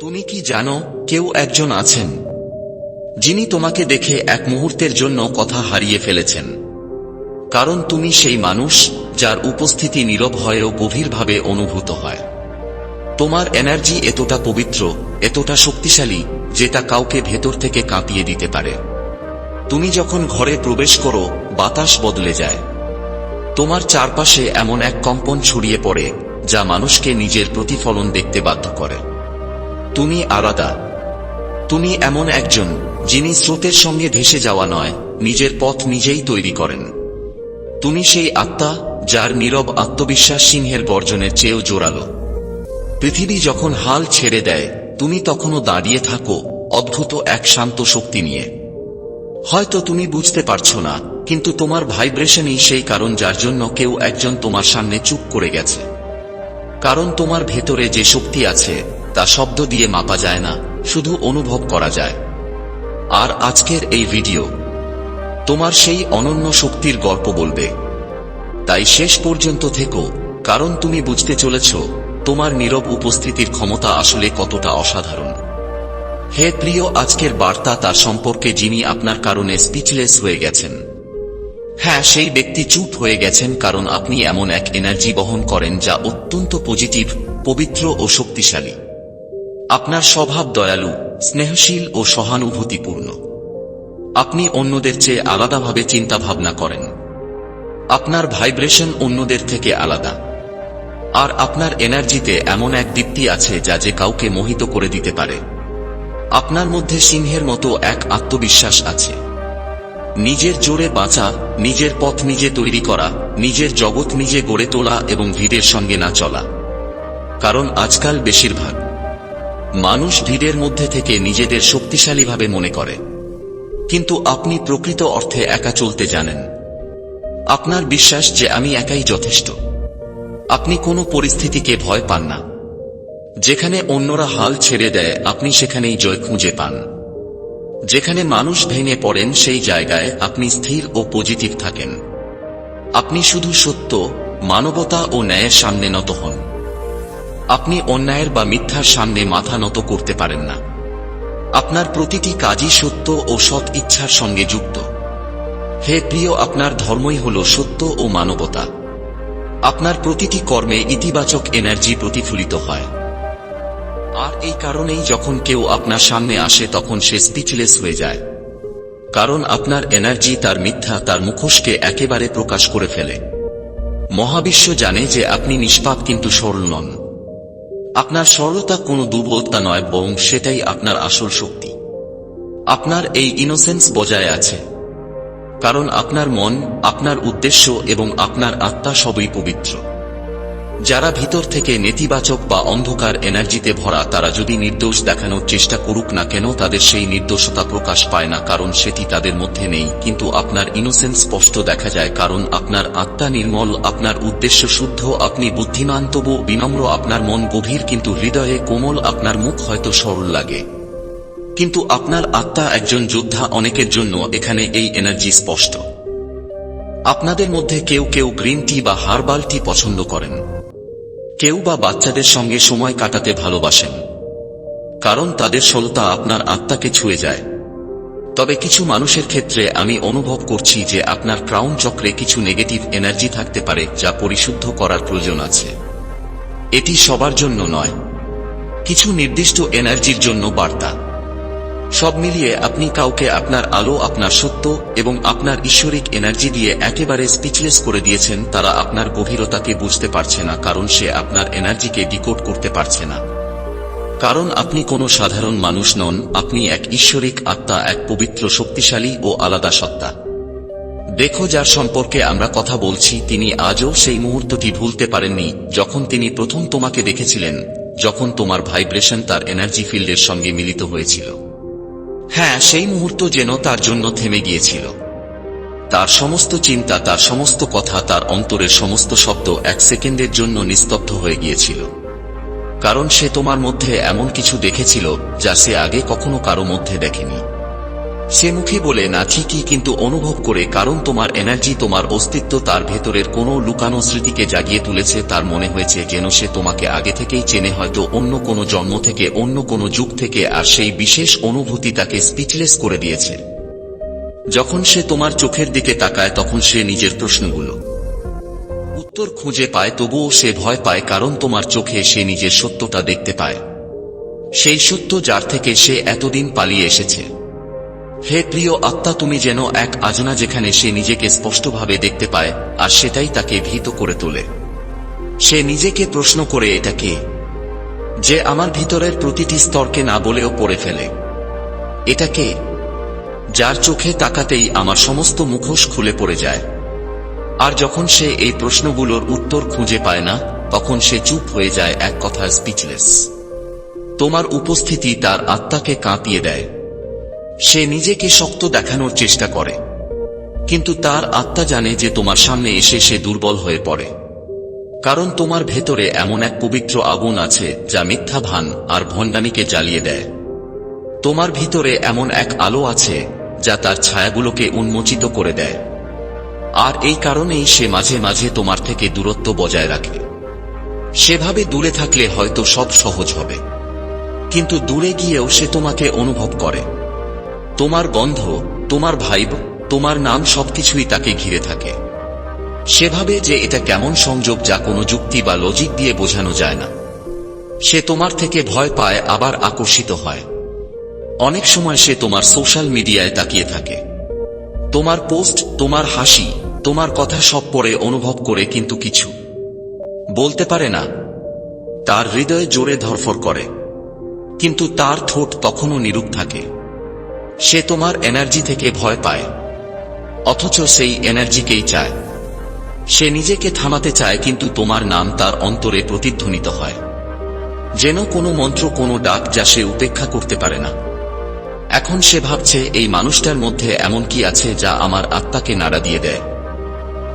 তুমি কি জানো কেউ একজন আছেন, যিনি তোমাকে দেখে এক মুহূর্তের জন্য কথা হারিয়ে ফেলেছেন? কারণ তুমি সেই মানুষ যার উপস্থিতি নীরব হয়েও গভীরভাবে অনুভূত হয়। তোমার এনার্জি এতটা পবিত্র, এতটা শক্তিশালী, যেটা কাউকে ভেতর থেকে কাঁপিয়ে দিতে পারে। তুমি যখন ঘরে প্রবেশ করো, বাতাস বদলে যায়। তোমার চারপাশে এমন এক কম্পন ছড়িয়ে পড়ে, যা মানুষকে নিজের প্রতিফলন দেখতে বাধ্য করে। তুমি আলাদা। তুমি এমন একজন, যিনি স্রোতের সঙ্গে ভেসে যাওয়া নয়, নিজের পথ নিজেই তৈরি করেন। তুমি সেই আত্মা, যার নীরব আত্মবিশ্বাস সিংহের গর্জনের চেয়েও জোরালো। পৃথিবী যখন হাল ছেড়ে দেয়, তুমি তখনও দাঁড়িয়ে থাকো, অদ্ভুত এক শান্ত শক্তি নিয়ে। হয়তো তুমি বুঝতে পারছ না, কিন্তু তোমার ভাইব্রেশনই সেই কারণ যার জন্য কেউ একজন তোমার সামনে চুপ করে গেছে। কারণ তোমার ভেতরে যে শক্তি আছে তা শব্দ দিয়ে মাপা যায় না, শুধু অনুভব করা যায়। আর আজকের এই ভিডিও তোমার সেই অনন্য শক্তির গল্প বলবে। তাই শেষ পর্যন্ত থেকো, কারণ তুমি বুঝতে চলেছ তোমার নীরব উপস্থিতির ক্ষমতা আসলে কতটা অসাধারণ। হে প্রিয় আজকের বার্তা তার সম্পর্কে যিনি আপনার কারণে স্পিচলেস হয়ে গেছেন। হ্যাঁ সেই ব্যক্তি চুপ হয়ে গেছেন কারণ আপনি এমন এক এনার্জি বহন করেন যা অত্যন্ত পজিটিভ পবিত্র ও শক্তিশালী। আপনার স্বভাব দয়ালু, স্নেহশীল ও সহানুভূতিপূর্ণ। আপনি অন্যদের চেয়ে আলাদাভাবে চিন্তা ভাবনা করেন। আপনার ভাইব্রেশন অন্যদের থেকে আলাদা। আর আপনার এনার্জিতে এমন এক দীপ্তি আছে যা যে কাউকে মোহিত করে দিতে পারে। আপনার মধ্যে সিংহের মতো এক আত্মবিশ্বাস আছে। নিজের জোরে বাঁচা, নিজের পথ নিজে তৈরি করা, নিজের জগৎ নিজে গড়ে তোলা এবং ভিড়ের সঙ্গে না চলা। কারণ আজকাল বেশিরভাগ মানুষ ভিড়ের মধ্যে থেকে নিজেদের শক্তিশালীভাবে মনে করে। কিন্তু আপনি প্রকৃত অর্থে একা চলতে জানেন। আপনার বিশ্বাস যে আমি একাই যথেষ্ট। আপনি কোনো পরিস্থিতিকে ভয় পান না। যেখানে অন্যরা হাল ছেড়ে দেয়, আপনি সেখানেই জয় খুঁজে পান। যেখানে মানুষ ভেঙে পড়েন, সেই জায়গায় আপনি স্থির ও পজিটিভ থাকেন। আপনি শুধু সত্য, মানবতা ও ন্যায়ের সামনে নত হন। আপনি অন্যায়ের বা মিথ্যার সামনে মাথা নত করতে পারেন না। আপনার প্রতিটি কাজই সত্য ও সৎ ইচ্ছার সঙ্গে যুক্ত। হে প্রিয়, আপনার ধর্মই হল সত্য ও মানবতা। আপনার প্রতিটি কর্মে ইতিবাচক এনার্জি প্রতিফলিত হয়। আর এই কারণেই যখন কেউ আপনার সামনে আসে, তখন সে স্পিচলেস হয়ে যায়। কারণ আপনার এনার্জি, তার মিথ্যা, তার মুখোশকে একেবারে প্রকাশ করে ফেলে। মহাবিশ্ব জানে যে আপনি নিষ্পাপ কিন্তু সরল নন। আপনার সরলতা কোনো দুর্বলতা নয়, বরং সেটাই আপনার আসল শক্তি। আপনার এই ইনোসেন্স বজায় আছে। কারণ আপনার মন, আপনার উদ্দেশ্য এবং আপনার আত্মা সবই পবিত্র। যারা ভিতর থেকে নেতিবাচক বা অন্ধকার এনার্জিতে ভরা, তারা যদি নির্দোষ দেখানোর চেষ্টা করুক না কেন, তাদের সেই নির্দোষতা প্রকাশ পায় না, কারণ সেটি তাদের মধ্যে নেই। কিন্তু আপনার ইনোসেন্স স্পষ্ট দেখা যায়, কারণ আপনার আত্মা নির্মল, আপনার উদ্দেশ্য শুদ্ধ, আপনি বুদ্ধিমান, তবু বিনম্র, আপনার মন গভীর, কিন্তু হৃদয়ে কোমল, আপনার মুখ হয়তো সরল লাগে। কিন্তু আপনার আত্মা একজন যোদ্ধা অনেকের জন্য এখানে এই এনার্জি স্পষ্ট। আপনাদের মধ্যে কেউ কেউ গ্রিন টি বা হার্বাল টি পছন্দ করেন। কেউ বা বাচ্চাদের সঙ্গে সময় কাটাতে ভালোবাসেন। কারণ তাদের সলতা আপনার আত্মাকে ছুঁয়ে যায়। তবে কিছু মানুষের ক্ষেত্রে আমি অনুভব করছি যে আপনার ক্রাউন চক্রে কিছু নেগেটিভ এনার্জি থাকতে পারে যা পরিশুদ্ধ করার প্রয়োজন আছে। এটি সবার জন্য নয়। কিছু নির্দিষ্ট এনার্জির জন্য বার্তা। সব মিলিয়ে আপনি কাউকে আপনার আলো, আপনার সত্য এবং আপনার ঈশ্বরিক এনার্জি দিয়ে একেবারে স্পিচলেস করে দিয়েছেন তারা আপনার গভীরতাকে বুঝতে পারছে না, কারণ সে আপনার এনার্জিকে ডিকোড করতে পারছে না। কারণ আপনি কোনো সাধারণ মানুষ নন, আপনি এক ঈশ্বরিক আত্মা, এক পবিত্র শক্তিশালী ও আলাদা সত্তা। দেখো যার সম্পর্কে আমরা কথা বলছি, তিনি আজও সেই মুহূর্তটি ভুলতে পারেননি, যখন তিনি প্রথম তোমাকে দেখেছিলেন, যখন তোমার ভাইব্রেশন তার এনার্জি ফিল্ডের সঙ্গে মিলিত হয়েছিল। হ্যাঁ সেই মুহূর্ত যেন তার জন্য থেমে গিয়েছিল। তার সমস্ত চিন্তা, তার সমস্ত কথা, তার অন্তরের সমস্ত শব্দ এক সেকেন্ডের জন্য নিস্তব্ধ হয়ে গিয়েছিল। কারণ সে তোমার মধ্যে এমন কিছু দেখেছিল, যা সে আগে কখনো কারও মধ্যে দেখেনি। সে মুখে বলে, না, ঠিকই, কিন্তু অনুভব করে কারণ তোমার এনার্জি তোমার অস্তিত্ব তার ভেতরের কোনো লুকানো স্মৃতিকে জাগিয়ে তুলেছে। তার মনে হয়েছে যেন সে তোমাকে আগে থেকেই চেনে, হয়তো অন্য কোনো জন্ম থেকে, অন্য কোনো যুগ থেকে, আর সেই বিশেষ অনুভূতি তাকে স্পিচলেস করে দিয়েছে। যখন সে তোমার চোখের দিকে তাকায়, তখন সে নিজের প্রশ্নগুলো। উত্তর খুঁজে পায়, তবুও সে ভয় পায়, কারণ তোমার চোখে সে নিজের সত্যটা দেখতে পায়। সেই সত্য যার থেকে সে এতদিন পালিয়ে এসেছে। হে প্রিয় আত্মা, তুমি যেন এক আজনা যেখানে সে নিজেকে স্পষ্টভাবে দেখতে পায়, আর সেটাই তাকে ভীত করে তোলে। সে নিজেকে প্রশ্ন করে এটা কে? যে আমার ভিতরের প্রতিটি স্তরকে না বলেও পড়ে ফেলে। এটা কে? যার চোখে তাকাতেই আমার সমস্ত মুখোশ খুলে পড়ে যায়। আর যখন সে এই প্রশ্নগুলোর উত্তর খুঁজে পায় না, তখন সে চুপ হয়ে যায় এক কথায় স্পিচলেস। তোমার উপস্থিতি তার আত্মাকে কাঁপিয়ে দেয়। সে নিজেকে শক্ত দেখানোর চেষ্টা করে। কিন্তু তার আত্মা জানে যে তোমার সামনে এসে সে দুর্বল হয়ে পড়ে। কারণ তোমার ভেতরে এমন এক পবিত্র আগুন আছে যা মিথ্যা ভান আর ভণ্ডামিকে জ্বালিয়ে দেয়। তোমার ভিতরে এমন এক আলো আছে যা তার ছায়াগুলোকে উন্মোচিত করে দেয়। আর এই কারণেই সে মাঝে মাঝে তোমার থেকে দূরত্ব বজায় রাখে। সেভাবে দূরে থাকলে হয়তো সব সহজ হবে। কিন্তু দূরে গিয়েও সে তোমাকে অনুভব করে। তোমার গন্ধ, তোমার ভাইব, তোমার নাম সবকিছুই তাকে ঘিরে থাকে। সেভাবে যে এটা কেমন সংযোগ যা কোনো যুক্তি বা লজিক দিয়ে বোঝানো যায় না। সে তোমার থেকে ভয় পায়, আবার আকর্ষিত হয়। অনেক সময় সে তোমার সোশ্যাল মিডিয়ায় তাকিয়ে থাকে। তোমার পোস্ট তোমার হাসি, তোমার কথা সব পরে অনুভব করে কিন্তু কিছু। বলতে পারে না। তার হৃদয় জোরে ধরফর করে। কিন্তু তার ঠোঁট তখনও নিরূপ থাকে। সে তোমার এনার্জি থেকে ভয় পায়, অথচ সেই এনার্জিকেই চায়। সে নিজেকে থামাতে চায়, কিন্তু তোমার নাম তার অন্তরে প্রতিধ্বনিত হয়। যেন কোনো মন্ত্র, কোনো ডাক যা সে উপেক্ষা করতে পারে না। এখন সে ভাবছে, এই মানুষটার মধ্যে এমন কি আছে যা আমার আত্মাকে নাড়া দিয়ে দেয়।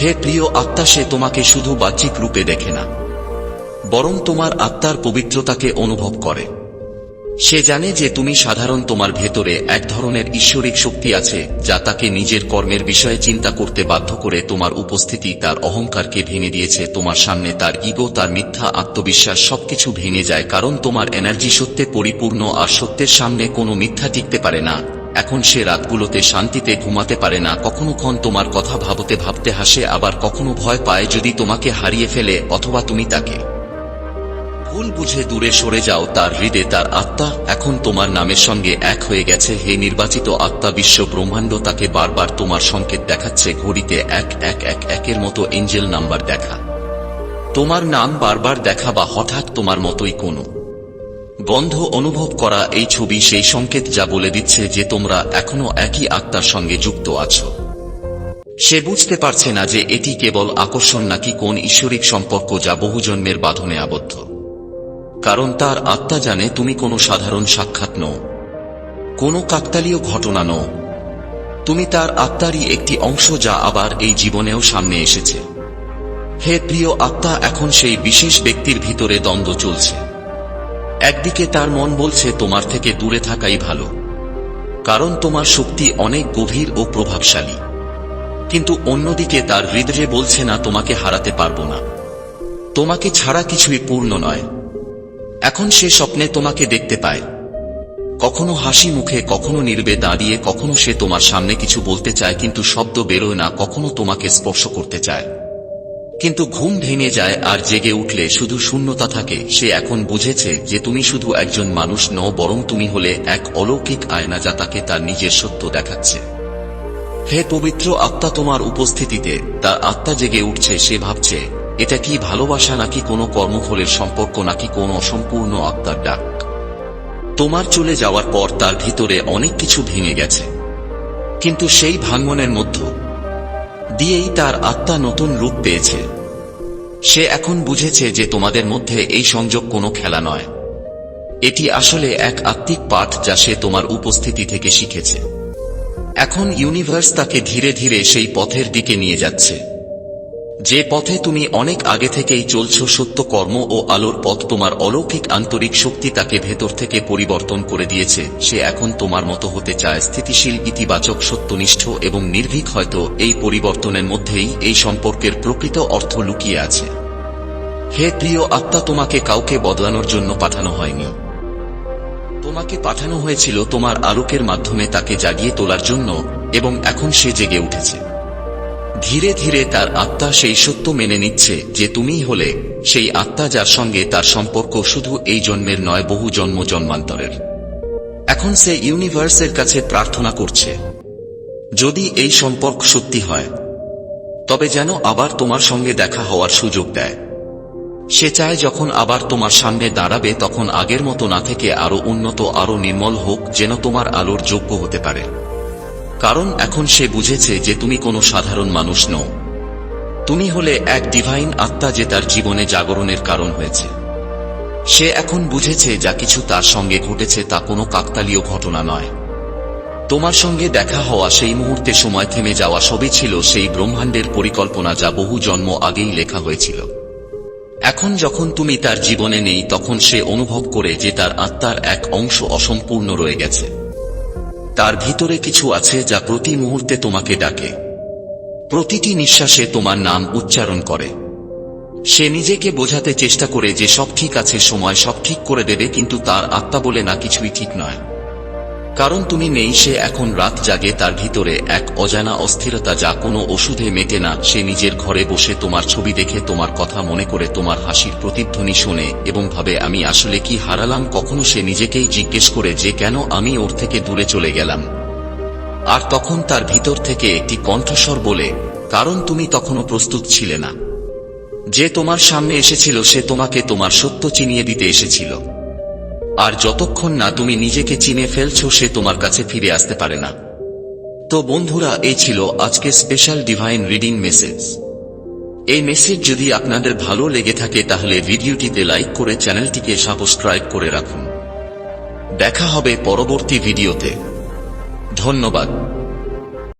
হে প্রিয় আত্মা, সে তোমাকে শুধু বাহ্যিক রূপে দেখে না, বরং তোমার আত্মার পবিত্রতাকে অনুভব করে। সে জানে যে তুমি সাধারণ তোমার ভেতরে এক ধরনের ঈশ্বরিক শক্তি আছে, যা তাকে নিজের কর্মের বিষয়ে চিন্তা করতে বাধ্য করে তোমার উপস্থিতি, তার অহংকারকে ভেঙে দিয়েছে, তোমার সামনে তার ইগো, তার মিথ্যা আত্মবিশ্বাস সবকিছু ভেঙে যায়, কারণ তোমার এনার্জি সত্যে পরিপূর্ণ আর সত্যের সামনে কোনো মিথ্যা টিকতে পারে না। এখন সে রাতগুলোতে শান্তিতে ঘুমাতে পারে না, কখনো ক্ষণ তোমার কথা ভাবতে ভাবতে হাসে, আবার কখনো ভয় পায় যদি তোমাকে হারিয়ে ফেলে অথবা তুমি তাকে ভুল বুঝে দূরে সরে যাও, তার হৃদে তার আত্মা। এখন তোমার নামের সঙ্গে এক হয়ে গেছে। হে নির্বাচিত আত্মা, বিশ্ব ব্রহ্মাণ্ড তাকে বারবার তোমার সংকেত দেখাচ্ছে। ঘড়িতে এক এক এক, একের মতো এঞ্জেল নাম্বার দেখা। তোমার নাম বারবার দেখা বা হঠাৎ তোমার মতোই কোনো। গন্ধ অনুভব করা এই ছবি সেই সংকেত যা বলে দিচ্ছে যে তোমরা এখনও একই আত্মার সঙ্গে যুক্ত আছো। সে বুঝতে পারছে না যে এটি কেবল আকর্ষণ নাকি কোন ঈশ্বরিক সম্পর্ক যা বহুজন্মের বাঁধনে আবদ্ধ। কারণ তার আত্মা জানে তুমি কোনো সাধারণ সাক্ষাৎ নও, কোনো কাকতালীয় ঘটনা নও। তুমি তার আত্মারই একটি অংশ যা আবার এই জীবনেও সামনে এসেছে। হে প্রিয় আত্মা, এখন সেই বিশেষ ব্যক্তির ভিতরে দ্বন্দ্ব চলছে। একদিকে তার মন বলছে, তোমার থেকে দূরে থাকাই ভালো, কারণ তোমার শক্তি অনেক গভীর ও প্রভাবশালী। কিন্তু অন্যদিকে তার হৃদয়ে বলছে না, তোমাকে হারাতে পারব না। তোমাকে ছাড়া কিছুই পূর্ণ নয়। এখন সে স্বপ্নে তোমাকে দেখতে পায়। কখনো হাসি মুখে, কখনো নির্বে দাঁড়িয়ে, কখনো সে তোমার সামনে কিছু বলতে চায়, কিন্তু শব্দ বেরোয় না, কখনো তোমাকে স্পর্শ করতে চায়। কিন্তু ঘুম ভেঙে যায় আর জেগে উঠলে শুধু শূন্যতা থাকে। সে এখন বুঝেছে যে তুমি শুধু একজন মানুষ নও, বরং তুমি হলে এক অলৌকিক আয়না যা তাকে তার নিজের সত্য দেখাচ্ছে। হে পবিত্র আত্মা তোমার উপস্থিতিতে তার আত্মা জেগে উঠছে, সে ভাবছে এটা কি ভালোবাসা নাকি কোনো কর্মফলের সম্পর্ক নাকি কোনো অসম্পূর্ণ আত্মার ডাক? তোমার চলে যাওয়ার পর তার ভিতরে অনেক কিছু ভেঙে গেছে। কিন্তু সেই ভাঙ্গনের মধ্য দিয়েই তার আত্মা নতুন রূপ পেয়েছে। সে এখন বুঝেছে যে তোমাদের মধ্যে এই সংযোগ কোনো খেলা নয়। এটি আসলে এক আত্মিক পাঠ যা সে তোমার উপস্থিতি থেকে শিখেছে। এখন ইউনিভার্স তাকে ধীরে ধীরে সেই পথের দিকে নিয়ে যাচ্ছে। যে পথে তুমি অনেক আগে থেকেই চলছ সত্য কর্ম ও আলোর পথ তোমার অলৌকিক আন্তরিক শক্তি তাকে ভেতর থেকে পরিবর্তন করে দিয়েছে। সে এখন তোমার মতো হতে চায় স্থিতিশীল, ইতিবাচক, সত্যনিষ্ঠ এবং নির্ভীক হয়তো এই পরিবর্তনের মধ্যেই এই সম্পর্কের প্রকৃত অর্থ লুকিয়ে আছে। হে প্রিয় আত্মা, তোমাকে কাউকে বদলানোর জন্য পাঠানো হয়নি। তোমাকে পাঠানো হয়েছিল তোমার আলোকের মাধ্যমে তাকে জাগিয়ে তোলার জন্য এবং এখন সে জেগে উঠেছে। ধীরে ধীরে তার আত্মা সেই সত্য মেনে নিচ্ছে যে তুমিই হলে সেই আত্মা যার সঙ্গে তার সম্পর্ক শুধু এই জন্মের নয়, বহু জন্ম জন্মান্তরের। এখন সে ইউনিভার্সের কাছে প্রার্থনা করছে, যদি এই সম্পর্ক সত্যি হয়, তবে যেন আবার তোমার সঙ্গে দেখা হওয়ার সুযোগ দেয়। সে চায় যখন আবার তোমার সামনে দাঁড়াবে, তখন আগের মতো না থেকে আরও উন্নত, আরও নির্মল হোক, যেন তোমার আলোর যোগ্য হতে পারে। কারণ এখন সে বুঝেছে যে তুমি কোনো সাধারণ মানুষ নও। তুমি হলে এক ডিভাইন আত্মা যে তার জীবনে জাগরণের কারণ হয়েছে। সে এখন বুঝেছে যা কিছু তার সঙ্গে ঘটেছে তা কোনো কাকতালীয় ঘটনা নয়। তোমার সঙ্গে দেখা হওয়া সেই মুহূর্তে সময় থেমে যাওয়া সবই ছিল সেই ব্রহ্মাণ্ডের পরিকল্পনা যা বহু জন্ম আগেই লেখা হয়েছিল। এখন যখন তুমি তার জীবনে নেই, তখন সে অনুভব করে যে তার আত্মার এক অংশ অসম্পূর্ণ রয়ে গেছে। তার ভিতরে কিছু আছে যা প্রতি মুহূর্তে তোমাকে ডাকে। প্রতিটি নিঃশ্বাসে তোমার নাম উচ্চারণ করে। সে নিজেকে বোঝাতে চেষ্টা করে যে সব ঠিক আছে, সময় সব ঠিক করে দেবে, কিন্তু তার আত্মা বলে না, কিছুই ঠিক নয়। কারণ তুমি নেই, সে এখন রাত জাগে, তার ভিতরে এক অজানা অস্থিরতা যা কোনো ওষুধে মেটে না। সে নিজের ঘরে বসে তোমার ছবি দেখে, তোমার কথা মনে করে, তোমার হাসির প্রতিধ্বনি শোনে এবং ভাবে, আমি আসলে কি হারালাম? কখনো সে নিজেকেই জিজ্ঞেস করে, যে কেন আমি ওর থেকে দূরে চলে গেলাম? আর তখন তার ভিতর থেকে একটি কণ্ঠস্বর বলে, কারণ তুমি তখনও প্রস্তুত ছিলে না। যে তোমার সামনে এসেছিল, সে তোমাকে তোমার সত্য চিনিয়ে দিতে এসেছিল। আর যতক্ষণ না তুমি নিজেকে চিনে ফেলছ, সে তোমার কাছে ফিরে আসতে পারে না। তো বন্ধুরা, এই ছিল আজকে স্পেশাল ডিভাইন রিডিং মেসেজ এই মেসেজ যদি আপনাদের ভালো লেগে থাকে, তাহলে ভিডিওটিতে লাইক করে চ্যানেলটিকে সাবস্ক্রাইব করে রাখুন। দেখা হবে পরবর্তী ভিডিওতে। ধন্যবাদ।